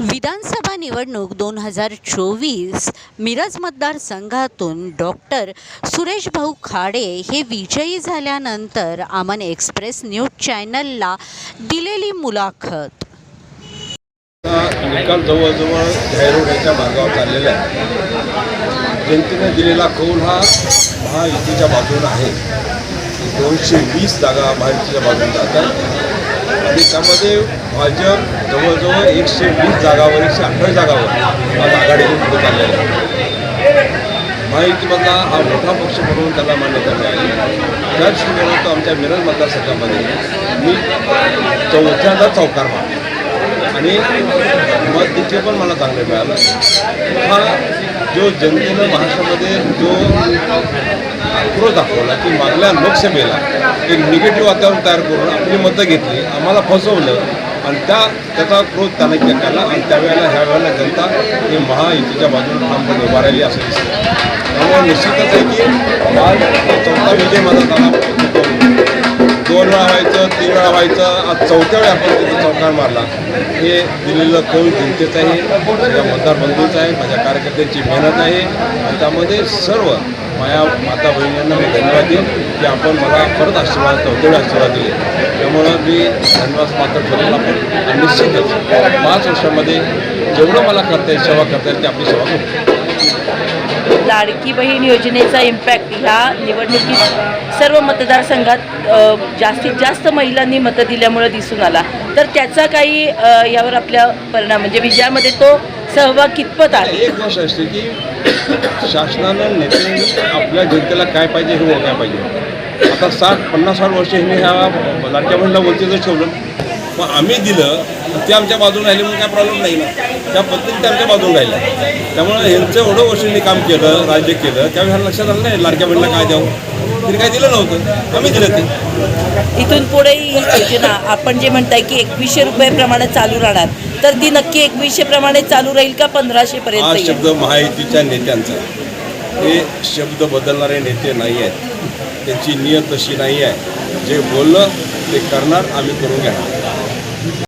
विधानसभा निवडणूक दोन हजार चोवीस मिरज मतदारसंघातून डॉक्टर सुरेश भाऊ खाडे हे विजयी झाल्यानंतर आमन एक्सप्रेस न्यूज चॅनलला दिलेली मुलाखत. निकाल जवळजवळ जाहिरोड्याच्या मार्गावर चाललेला आहे. जनतेने दिलेला कौल हा महायुतीच्या बाजूने आहे. दोनशे वीस जागा महायुतीच्या बाजूने जातात आणि त्यामध्ये भाजप जवळजवळ एकशे वीस जागावर एकशे अठरा जागावर आज आघाडीने पुढे चाललेला आहे. महायुतीमधला हा मोठा पक्ष म्हणून त्याला मान्यता मिळाली. त्याच दृष्टीने तो आमच्या मिरज मतदारसंघामध्ये मी चौथ्यांदा चौकार मारला आणि मत तिथे पण मला चांगलं मिळालं हा जो जनतेनं महाराष्ट्रामध्ये जो आक्रोश दाखवला की मागल्या लोकसभेला एक निगेटिव्ह वातावरण तयार करून आपली मतं घेतली आम्हाला फसवलं आणि त्या त्याचा क्रोध त्यानं केला आणि त्यावेळेला ह्या वेळेला जनता ही महायुतीच्या बाजूने ठामपणे उभा राहिली असं दिसतं. त्यामुळे निश्चितच आहे की आज चौथा विजय माझा झाला दोन वेळा व्हायचं तीन वेळा व्हायचं आज चौथ्या वेळा आपण तिथे चौकार मारला. हे दिलेलं कौल जनतेचं आहे माझ्या मतदार बंधूचं आहे माझ्या कार्यकर्त्यांची मेहनत आहे आणि त्यामध्ये सर्व माझ्या माता बहिणींना मी धन्यवाद देईन की आपण मला परत आशीर्वाद चौथ्या आशीर्वाद दिले. त्यामुळं मी धन्यवाद मात्र करेल आपण आणि निश्चितच पाच वर्षामध्ये जेवढं मला करता येईल सेवा करता येईल ते आपली सेवा करू. लाडकी बहीण योजनेचा इम्पॅक्ट ह्या निवडणुकीत सर्व मतदारसंघात जास्तीत जास्त महिलांनी मतं दिल्यामुळे दिसून आला. तर त्याचा काही यावर आपल्या परिणाम म्हणजे विजयामध्ये तो सहभाग कितपत आहे? एक गोष्ट असते की शासनानं नेत्यांनी आपल्या जनतेला काय पाहिजे हे ओळखायला पाहिजे. आता साठ पन्नास साठ वर्ष ह्यांनी ह्या लाडक्या बहिणीला वंचितच ठेवलं. मग आम्ही दिलं ते आमच्या बाजून राहिले म्हणून काय प्रॉब्लेम नाही ना. त्या पद्धतीने ते आमच्या बाजून राहिल्या त्यामुळे ह्यांचं एवढं वर्षांनी काम केलं राज्य केलं त्यावेळी ह्यांना लक्षात आलं नाही लाडक्या बहिणीला काय द्यावं. तरी काय दिलं नव्हतं. आम्ही दिलं ते. इथून पुढे ही योजना आपण जे म्हणताय की एकवीसशे रुपये चालू राहणार. तर ती नक्की एकवीसशे प्रमाणे चालू राहील का पंधराशे हा पर्यंत येईल? शब्द महायुतीच्या नेत्यांचा आहे. हे शब्द बदलणारे नेते नाही आहेत त्यांची नियत तशी नाही आहे जे बोललं ते करणार आम्ही करून घेणार